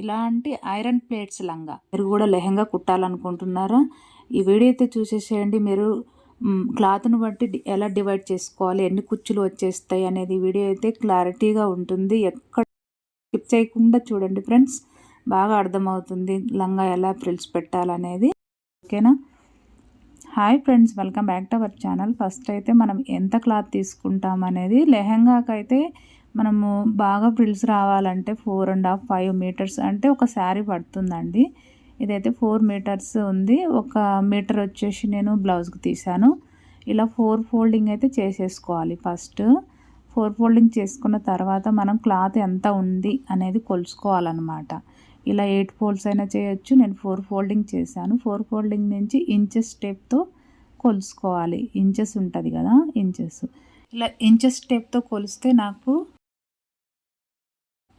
ఇలాంటి iron plates లంగా. మీరు కూడా లెహంగా కుట్టాలనుకుంటున్నారా? ఈ వీడియో అయితే చూసేసేయండి. మీరు క్లాత్ను బట్టి ఎలా డివైడ్ చేసుకోవాలి ఎన్ని కుచ్చులు వచ్చేస్తాయి అనేది వీడియో అయితే క్లారిటీగా ఉంటుంది. ఎక్కడ స్కిప్ చేయకుండా చూడండి ఫ్రెండ్స్. బాగా అర్థమవుతుంది లంగా ఎలా ఫ్రిల్స్ పెట్టాలనేది. ఓకేనా? Hi friends. Welcome back to our channel. First అయితే మనం ఎంత క్లాత్ తీసుకుంటాం అనేది మనము బాగా ఫ్రిల్స్ రావాలంటే four and half five metres అంటే ఒక శారీ పడుతుందండి. ఇదైతే ఫోర్ మీటర్స్ ఉంది. ఒక మీటర్ వచ్చేసి నేను బ్లౌజ్కి తీసాను ఇలా ఫోర్ ఫోల్డింగ్ అయితే చేసేసుకోవాలి ఫస్ట్ ఫోర్ ఫోల్డింగ్ చేసుకున్న తర్వాత మనం క్లాత్ ఎంత ఉంది అనేది కొలుసుకోవాలన్నమాట. ఇలా ఎయిట్ ఫోల్డ్స్ అయినా చేయొచ్చు. నేను ఫోర్ ఫోల్డింగ్ చేశాను. ఫోర్ ఫోల్డింగ్ నుంచి ఇంచెస్ స్టెప్తో కొలుసుకోవాలి. ఇంచెస్ ఉంటుంది కదా ఇంచెస్ ఇలా ఇంచెస్ స్టెప్తో కొలిస్తే నాకు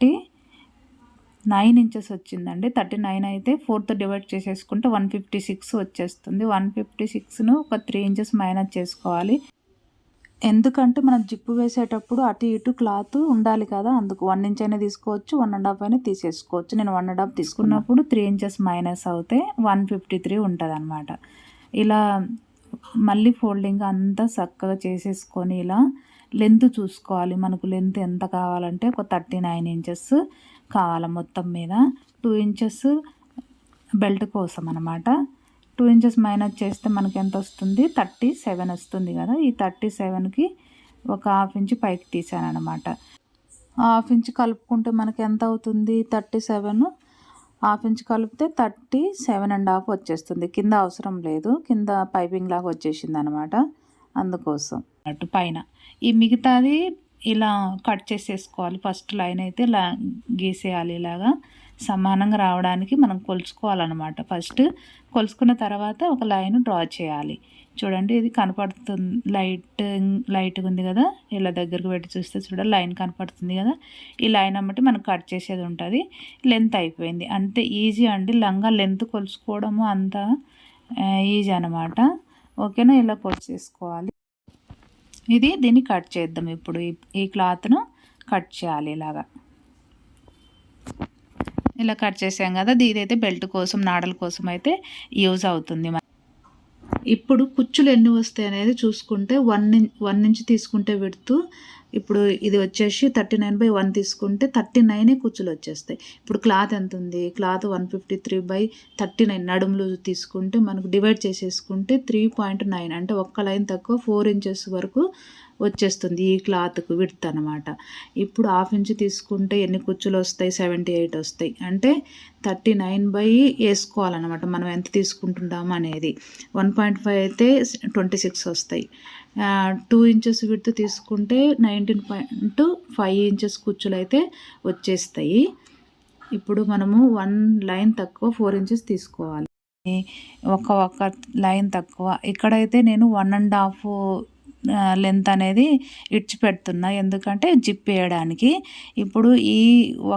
థర్టీ నైన్ ఇంచెస్ వచ్చిందండి. థర్టీ నైన్ అయితే ఫోర్త్ డివైడ్ చేసేసుకుంటే వన్ ఫిఫ్టీ సిక్స్ వచ్చేస్తుంది. వన్ ఫిఫ్టీ సిక్స్ను ఒక త్రీ ఇంచెస్ మైనస్ చేసుకోవాలి. ఎందుకంటే మనం జిప్పు వేసేటప్పుడు అటు ఇటు క్లాత్ ఉండాలి కదా. అందుకు వన్ ఇంచ్ అయినా తీసుకోవచ్చు వన్ అండ్ హాఫ్ అయినా తీసేసుకోవచ్చు. నేను వన్ అండ్ హాఫ్ తీసుకున్నప్పుడు త్రీ ఇంచెస్ మైనస్ అవుతే వన్ ఫిఫ్టీ త్రీ ఉంటుంది అనమాట ఇలా మళ్ళీ ఫోల్డింగ్ అంతా చక్కగా చేసేసుకొని ఇలా లెంత్ చూసుకోవాలి. మనకు లెంత్ ఎంత కావాలంటే ఒక థర్టీ నైన్ ఇంచెస్ కావాలి మొత్తం మీద. టూ ఇంచెస్ బెల్ట్ కోసం అనమాట టూ ఇంచెస్ మైనస్ చేస్తే మనకి ఎంత వస్తుంది? థర్టీ సెవెన్ వస్తుంది కదా. ఈ థర్టీ సెవెన్కి ఒక హాఫ్ ఇంచ్ పైకి తీసాను అనమాట హాఫ్ ఇంచ్ కలుపుకుంటే మనకి ఎంత అవుతుంది? Thirty seven. హాఫ్ ఇంచ్ కలిపితే థర్టీ సెవెన్ అండ్ హాఫ్ వచ్చేస్తుంది. కింద అవసరం లేదు. కింద పైపింగ్ లాగా వచ్చేసింది అనమాట అందుకోసం. అటు పైన. ఈ మిగతాది ఇలా కట్ చేసేసుకోవాలి. ఫస్ట్ లైన్ అయితే ఇలా గీసేయాలి ఇలాగా. సమానంగా రావడానికి మనం కొలుచుకోవాలన్నమాట. ఫస్ట్ కొలుచుకున్న తర్వాత ఒక లైన్ డ్రా చేయాలి. చూడండి ఇది కనపడుతుంది. లైట్ లైట్గా ఉంది కదా? ఇలా దగ్గరకు పెట్టి చూస్తే చూడ లైన్ కనపడుతుంది కదా? ఈ లైన్ అమ్మటి మనం కట్ చేసేది ఉంటుంది. లెంత్ అయిపోయింది. అంతే ఈజీ అండి. లంగా లెంత్ కొలుచుకోవడము అంత ఈజీ అనమాట ఓకేనా? ఇలా చేసుకోవాలి. ఇది దీన్ని కట్ చేద్దాం. ఇప్పుడు ఈ ఈ క్లాత్ను కట్ చేయాలి ఇలాగా. ఇలా కట్ చేసాం కదా ఇదైతే బెల్ట్ కోసం నాడల కోసం అయితే యూజ్ అవుతుంది ఇప్పుడు కుచ్చులు ఎన్ని వస్తాయి అనేది చూసుకుంటే వన్ వన్ నుంచి తీసుకుంటే విడుతూ ఇప్పుడు ఇది వచ్చేసి థర్టీ నైన్ బై వన్ తీసుకుంటే థర్టీ నైనే కుచ్చులు వచ్చేస్తాయి. ఇప్పుడు క్లాత్ ఎంత ఉంది cloth one fifty three by thirty nine నడుములు తీసుకుంటే మనకు డివైడ్ చేసేసుకుంటే త్రీ పాయింట్ నైన్ అంటే ఒక్క లైన్ తక్కువ ఫోర్ ఇంచెస్ వరకు వచ్చేస్తుంది ఈ క్లాత్కు విడ్త్ అనమాట ఇప్పుడు హాఫ్ ఇంచ్ తీసుకుంటే ఎన్ని కుచ్చులు వస్తాయి? సెవెంటీ ఎయిట్ వస్తాయి. అంటే థర్టీ నైన్ బై వేసుకోవాలన్నమాట. మనం ఎంత తీసుకుంటున్నాము అనేది? వన్ పాయింట్ ఫైవ్ అయితే ట్వంటీ సిక్స్ వస్తాయి. టూ ఇంచెస్ విడ్త్ తీసుకుంటే నైన్టీన్ పాయింట్ ఫైవ్ ఇంచెస్ కుచ్చులు అయితే వచ్చేస్తాయి. ఇప్పుడు మనము వన్ లైన్ తక్కువ ఫోర్ ఇంచెస్ తీసుకోవాలి. ఒక ఒక లైన్ తక్కువ. ఇక్కడైతే నేను వన్ అండ్ హాఫ్ లెంత్ అనేది ఇడ్చిపెడుతున్నా. ఎందుకంటే జిప్ వేయడానికి ఇప్పుడు ఈ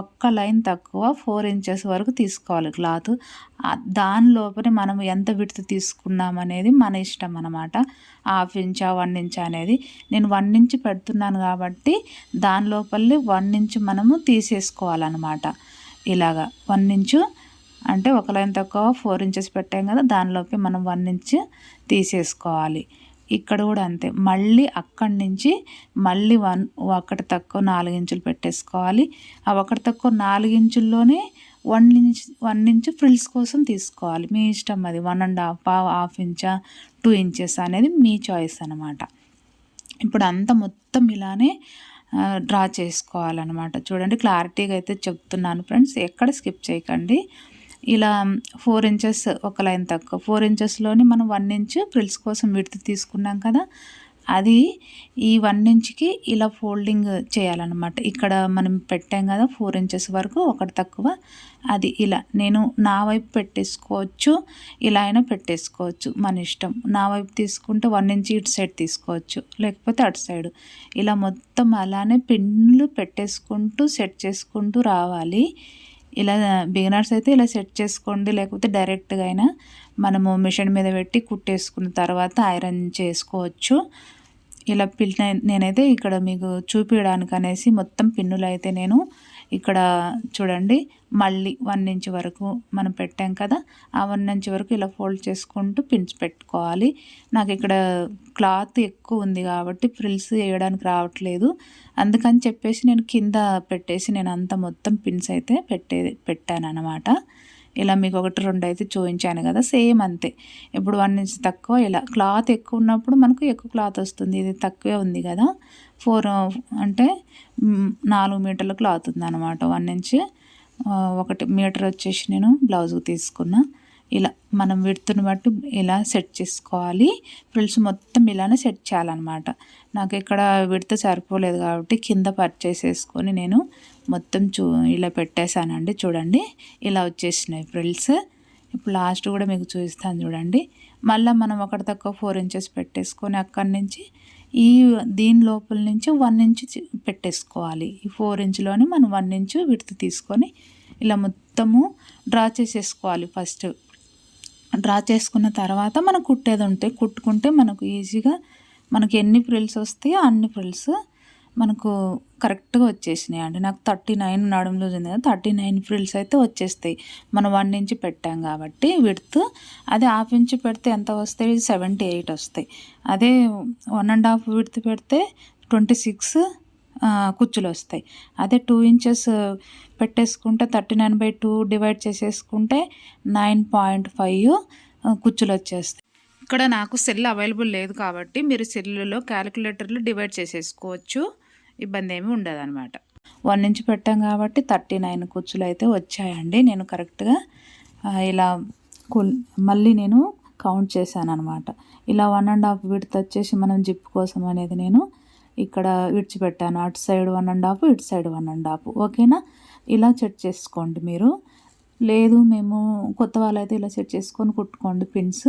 ఒక్క లైన్ తక్కువ ఫోర్ ఇంచెస్ వరకు తీసుకోవాలి క్లాత్. దాని లోపల మనం ఎంత విడత తీసుకున్నాం అనేది మన ఇష్టం అనమాట హాఫ్ ఇంచా వన్ ఇంచ్ అనేది. నేను వన్ ఇంచ్ పెడుతున్నాను కాబట్టి దాని లోపలి వన్ ఇంచ్ మనము తీసేసుకోవాలన్నమాట. ఇలాగా వన్ ఇంచు అంటే ఒక లైన్ తక్కువ ఫోర్ ఇంచెస్ పెట్టాం కదా దానిలోపే మనం వన్ ఇంచ్ తీసేసుకోవాలి. ఇక్కడ కూడా అంతే. మళ్ళీ అక్కడి నుంచి మళ్ళీ వన్ ఒకటి తక్కువ నాలుగు ఇంచులు పెట్టేసుకోవాలి. ఆ ఒకటి తక్కువ నాలుగు ఇంచుల్లోనే one inch one inch frills కోసం తీసుకోవాలి. మీ ఇష్టం అది. వన్ అండ్ హాఫ్ హాఫ్ ఇంచా టూ ఇంచెస్ అనేది మీ చాయిస్ అనమాట ఇప్పుడు అంతా మొత్తం ఇలానే డ్రా చేసుకోవాలన్నమాట. చూడండి క్లారిటీగా అయితే చెప్తున్నాను ఫ్రెండ్స్. ఎక్కడ స్కిప్ చేయకండి. ఇలా ఫోర్ ఇంచెస్ ఒక లైన్ తక్కువ. ఫోర్ ఇంచెస్లోని మనం వన్ ఇంచ్ ఫ్రిల్స్ కోసం విడత తీసుకున్నాం కదా అది ఈ వన్ ఇంచ్కి ఇలా ఫోల్డింగ్ చేయాలన్నమాట. ఇక్కడ మనం పెట్టాం కదా ఫోర్ ఇంచెస్ వరకు ఒకటి తక్కువ అది ఇలా. నేను నా వైపు పెట్టేసుకోవచ్చు ఇలా అయినా పెట్టేసుకోవచ్చు మన ఇష్టం. నా వైపు తీసుకుంటే వన్ ఇంచ్ ఇటు సైడ్ తీసుకోవచ్చు లేకపోతే అటు సైడ్ ఇలా మొత్తం అలానే పిన్నులు పెట్టేసుకుంటూ సెట్ చేసుకుంటూ రావాలి. ఇలా బిగినర్స్ అయితే ఇలా సెట్ చేసుకోండి లేకపోతే డైరెక్ట్గా అయినా మనము మిషన్ మీద పెట్టి కుట్టేసుకున్న తర్వాత ఐరన్ చేసుకోవచ్చు. ఇలా పిల్ నేనైతే ఇక్కడ మీకు చూపించడానికి అనేసి మొత్తం పిన్నులు అయితే నేను ఇక్కడ చూడండి మళ్ళీ వన్ ఇంచ్ వరకు మనం పెట్టాం కదా ఆ వన్ ఇంచ్ వరకు ఇలా ఫోల్డ్ చేసుకుంటూ పిన్స్ పెట్టుకోవాలి. నాకు ఇక్కడ క్లాత్ ఎక్కువ ఉంది కాబట్టి ఫ్రిల్స్ వేయడానికి రావట్లేదు. అందుకని చెప్పేసి నేను కింద పెట్టేసి నేను అంత మొత్తం పిన్స్ అయితే పెట్టే పెట్టాను అనమాట ఇలా మీకు ఒకటి రెండు అయితే చూపించాను కదా సేమ్ అంతే. ఇప్పుడు వన్ ఇంచ్ తక్కువ ఇలా క్లాత్ ఎక్కువ ఉన్నప్పుడు మనకు ఎక్కువ క్లాత్ వస్తుంది. ఇది తక్కువే ఉంది కదా. ఫోర్ అంటే నాలుగు మీటర్ల క్లాత్ ఉంది అనమాట వన్ ఇంచ్ ఒకటి మీటర్ వచ్చేసి నేను బ్లౌజ్కి తీసుకున్నా. ఇలా మనం విడుతుని బట్టి ఇలా సెట్ చేసుకోవాలి. ఫ్రిల్స్ మొత్తం ఇలానే సెట్ చేయాలన్నమాట. నాకు ఇక్కడ విడత సరిపోలేదు కాబట్టి కింద పర్చేసేసుకొని నేను మొత్తం చూ ఇలా పెట్టేశానండి. చూడండి ఇలా వచ్చేసినాయి ఫ్రిల్స్. ఇప్పుడు లాస్ట్ కూడా మీకు చూపిస్తాను చూడండి. మళ్ళీ మనం ఒకటి తక్కువ ఫోర్ ఇంచెస్ పెట్టేసుకొని అక్కడి నుంచి ఈ దీని లోపల నుంచి వన్ ఇంచ్ పెట్టేసుకోవాలి. ఈ ఫోర్ ఇంచ్లోనే మనం వన్ ఇంచ్ విడత తీసుకొని ఇలా మొత్తము డ్రా చేసేసుకోవాలి ఫస్ట్. డ్రా చేసుకున్న తర్వాత మనం కుట్టేది ఉంటే కుట్టుకుంటే మనకు ఈజీగా మనకి ఎన్ని ఫ్రిల్స్ వస్తాయో అన్ని ఫ్రిల్స్ మనకు కరెక్ట్గా వచ్చేసినాయి. అండి నాకు థర్టీ నైన్ నడుములో ఉంది కదా థర్టీ నైన్ ఫ్రిల్స్ అయితే వచ్చేస్తాయి. మనం వన్ ఇంచ్ పెట్టాం కాబట్టి విడ్త్ అదే హాఫ్ ఇంచ్ పెడితే ఎంత వస్తాయి? సెవెంటీ ఎయిట్ వస్తాయి. అదే వన్ అండ్ హాఫ్ విడ్త్ పెడితే ట్వంటీ సిక్స్ కుచ్చులు వస్తాయి. అదే టూ ఇంచెస్ పెట్టేసుకుంటే thirty nine by two divide చేసేసుకుంటే నైన్ పాయింట్ ఫైవ్ కుచ్చులు వచ్చేస్తాయి. ఇక్కడ నాకు సెల్ అవైలబుల్ లేదు కాబట్టి మీరు సెల్లులో క్యాలిక్యులేటర్లు డివైడ్ చేసేసుకోవచ్చు. ఇబ్బంది ఏమి ఉండదు అనమాట వన్ ఇంచ్ పెట్టాం కాబట్టి థర్టీ నైన్ కుచ్చులు అయితే వచ్చాయండి. నేను కరెక్ట్గా ఇలా మళ్ళీ నేను కౌంట్ చేశాను అనమాట ఇలా వన్ అండ్ హాఫ్ విడత వచ్చేసి మనం జిప్ కోసం అనేది నేను ఇక్కడ విడిచిపెట్టాను. అటు సైడ్ వన్ అండ్ హాఫ్ ఇటు సైడ్ వన్ అండ్ హాఫ్. ఓకేనా? ఇలా చెక్ చేసుకోండి మీరు. లేదు మేము కొత్త వాళ్ళైతే ఇలా సెట్ చేసుకొని కుట్టుకోండి పిన్స్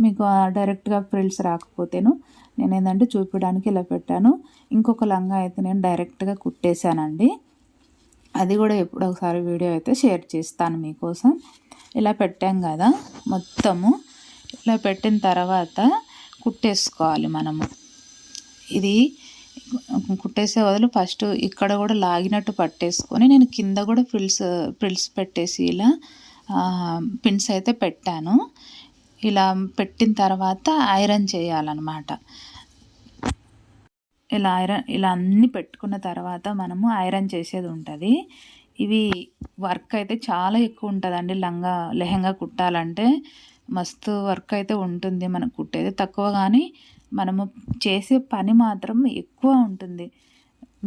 మీకు డైరెక్ట్గా ఫ్రిల్స్ రాకపోతేను నేను ఏంటంటే చూపించడానికి ఇలా పెట్టాను. ఇంకొక లంగా అయితే నేను డైరెక్ట్గా కుట్టేశానండి. అది కూడా ఎప్పుడు ఒకసారి వీడియో అయితే షేర్ చేస్తాను మీకోసం. ఇలా పెట్టాం కదా మొత్తము. ఇలా పెట్టిన తర్వాత కుట్టేసుకోవాలి మనము. ఇది కుట్టేసే వదులు ఫస్ట్ ఇక్కడ కూడా లాగినట్టు పట్టేసుకొని నేను కింద కూడా ఫ్రిల్స్ ఫ్రిల్స్ పెట్టేసి ఇలా పిన్స్ అయితే పెట్టాను. ఇలా పెట్టిన తర్వాత ఐరన్ చేయాలన్నమాట. ఇలా ఐరన్ ఇలా అన్నీ పెట్టుకున్న తర్వాత మనము ఐరన్ చేసేది ఉంటుంది. ఇవి వర్క్ అయితే చాలా ఎక్కువ ఉంటుందండి. లంగా లెహంగా కుట్టాలంటే మస్తు వర్క్ అయితే ఉంటుంది మనకు కుట్టేది. తక్కువ కానీ మనము చేసే పని మాత్రం ఎక్కువ ఉంటుంది.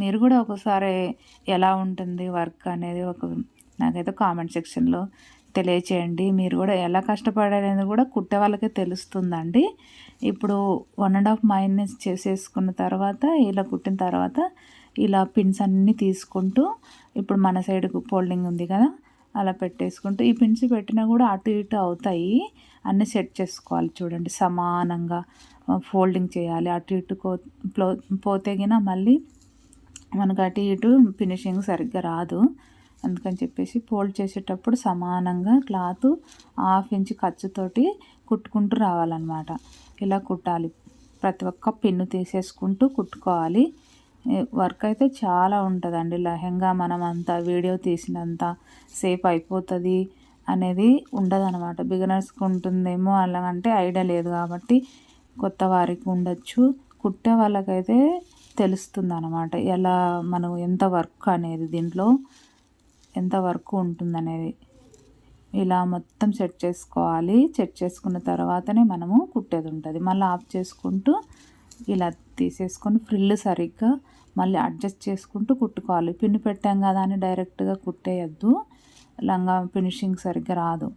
మీరు కూడా ఒకసారి ఎలా ఉంటుంది వర్క్ అనేది ఒక నాకైతే కామెంట్ సెక్షన్లో తెలియచేయండి. మీరు కూడా ఎలా కష్టపడాలనేది కూడా కుట్టే వాళ్ళకే తెలుస్తుందండి. ఇప్పుడు వన్ అండ్ హాఫ్ మైనస్ చేసేసుకున్న తర్వాత ఇలా కుట్టిన తర్వాత ఇలా పిన్స్ అన్నీ తీసుకుంటూ ఇప్పుడు మన సైడ్కు ఫోల్డింగ్ ఉంది కదా అలా పెట్టేసుకుంటూ ఈ పిన్స్ పెట్టినా కూడా అటు ఇటు అవుతాయి. అన్నీ సెట్ చేసుకోవాలి చూడండి. సమానంగా ఫోల్డింగ్ చేయాలి. అటు ఇటు పోతే గిన మళ్ళీ మనకు అటు ఇటు ఫినిషింగ్ సరిగ్గా రాదు. అందుకని చెప్పేసి ఫోల్డ్ చేసేటప్పుడు సమానంగా క్లాత్ హాఫ్ ఇంచ్ ఖర్చుతోటి కుట్టుకుంటూ రావాలన్నమాట. ఇలా కుట్టాలి. ప్రతి ఒక్క పిన్ను తీసేసుకుంటూ కుట్టుకోవాలి. వర్క్ అయితే చాలా ఉంటుందండి. లెహెంగా మనం వీడియో తీసినంత సేఫ్ అయిపోతుంది. అనేది ఉండదన్నమాట. బిగినర్స్కి ఉంటుందేమో అలాగంటే ఐడియా లేదు కాబట్టి కొత్త వారికి ఉండొచ్చు. కుట్టే వాళ్ళకైతే తెలుస్తుంది అనమాట ఎలా మనం ఎంత వర్క్ అనేది దీంట్లో ఎంత వర్క్ ఉంటుందనేది ఇలా మొత్తం సెట్ చేసుకోవాలి. సెట్ చేసుకున్న తర్వాతనే మనము కుట్టేది ఉంటుంది. మళ్ళీ ఆఫ్ చేసుకుంటూ ఇలా తీసేసుకొని ఫ్రిల్ సరిగ్గా మళ్ళీ అడ్జస్ట్ చేసుకుంటూ కుట్టుకోవాలి. పిన్ను పెట్టాం కదా అని డైరెక్ట్గా కుట్టేయద్దు. లంగా ఫినిషింగ్ సరిగ్గా రాదు.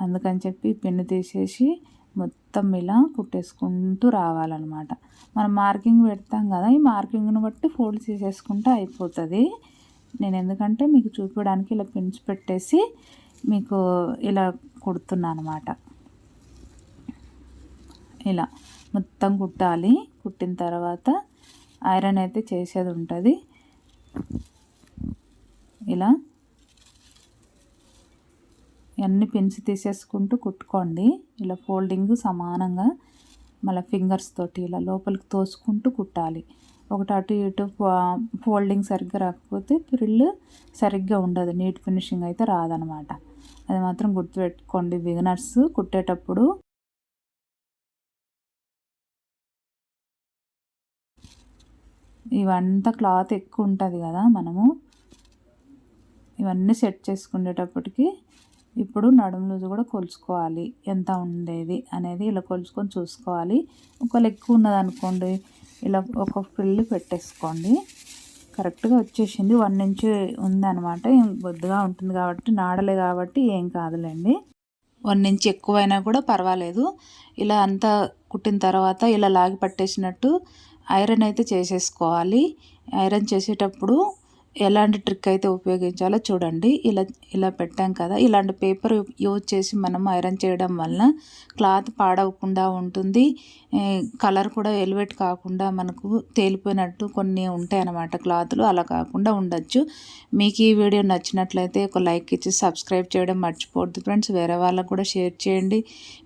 అందుకని చెప్పి పిన్ను తీసేసి మొత్తం ఇలా కుట్టేసుకుంటూ రావాలన్నమాట. మనం మార్కింగ్ పెడతాం కదా ఈ మార్కింగ్ను బట్టి ఫోల్డ్ చేసేసుకుంటే అయిపోతుంది. నేను ఎందుకంటే మీకు చూపించడానికి ఇలా పిన్స్ పెట్టేసి మీకు ఇలా కుడుతున్నా అనమాట ఇలా మొత్తం కుట్టాలి. కుట్టిన తర్వాత ఐరన్ అయితే చేసేది ఉంటుంది. ఇలా ఇవన్నీ పెంచి తీసేసుకుంటూ కుట్టుకోండి. ఇలా ఫోల్డింగ్ సమానంగా మళ్ళీ ఫింగర్స్ తోటి ఇలా లోపలికి తోసుకుంటూ కుట్టాలి. ఒకటి అటు ఇటు ఫోల్డింగ్ సరిగ్గా రాకపోతే ప్రిల్ సరిగ్గా ఉండదు. నీట్ ఫినిషింగ్ అయితే రాదనమాట. అది మాత్రం గుర్తుపెట్టుకోండి బిగినర్స్ కుట్టేటప్పుడు. ఇవంతా క్లాత్ ఎక్కువ ఉంటుంది కదా మనము. ఇవన్నీ సెట్ చేసుకునేటప్పటికి ఇప్పుడు నడుము లూజు కూడా కొలుచుకోవాలి. ఎంత ఉండేది అనేది ఇలా కొలుచుకొని చూసుకోవాలి. ఒకవేళ ఎక్కువ ఉన్నదనుకోండి ఇలా ఒక ఫ్రిల్ పెట్టేసుకోండి. కరెక్ట్గా వచ్చేసింది. వన్ ఇంచ్ ఉందన్నమాట. బొద్దుగా ఉంటుంది కాబట్టి నాడలే కాబట్టి ఏం కాదులేండి. వన్ ఇంచ్ ఎక్కువైనా కూడా పర్వాలేదు. ఇలా అంతా కుట్టిన తర్వాత ఇలా లాగి పట్టేసినట్టు ఐరన్ అయితే చేసేసుకోవాలి. ఐరన్ చేసేటప్పుడు ఎలాంటి ట్రిక్ అయితే ఉపయోగించాలో చూడండి. ఇలా ఇలా పెట్టాం కదా. ఇలాంటి పేపర్ యూజ్ చేసి మనం ఐరన్ చేయడం వలన క్లాత్ పాడవకుండా ఉంటుంది. కలర్ కూడా ఎలివేట్ కాకుండా మనకు తేలిపోయినట్టు కొన్ని ఉంటాయి అన్నమాట క్లాత్లు అలా కాకుండా ఉండొచ్చు. మీకు ఈ వీడియో నచ్చినట్లయితే ఒక లైక్ ఇచ్చి సబ్స్క్రైబ్ చేయడం మర్చిపోవద్దు ఫ్రెండ్స్ వేరే వాళ్ళకు కూడా షేర్ చేయండి.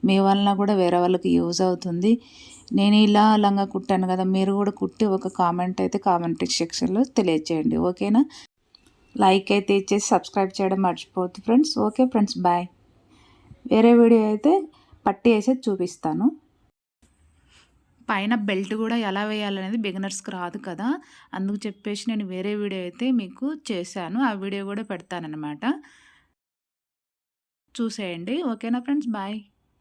మీ వలన కూడా వేరే వాళ్ళకి యూజ్ అవుతుంది. నేను ఇలా లంగా కుట్టాను కదా మీరు కూడా కుట్టి ఒక కామెంట్ అయితే కామెంట్ సెక్షన్లో తెలియచేయండి ఓకేనా? లైక్ అయితే ఇచ్చేసి సబ్స్క్రైబ్ చేయడం మర్చిపోవద్దు ఫ్రెండ్స్ ఓకే ఫ్రెండ్స్ బాయ్ వేరే వీడియో అయితే పట్టి వేసేది చూపిస్తాను. పైన బెల్ట్ కూడా ఎలా వేయాలనేది బిగినర్స్కి రాదు కదా అందుకు చెప్పేసి నేను వేరే వీడియో అయితే మీకు చేశాను. ఆ వీడియో కూడా పెడతానన్నమాట. చూసేయండి. ఓకేనా ఫ్రెండ్స్ బాయ్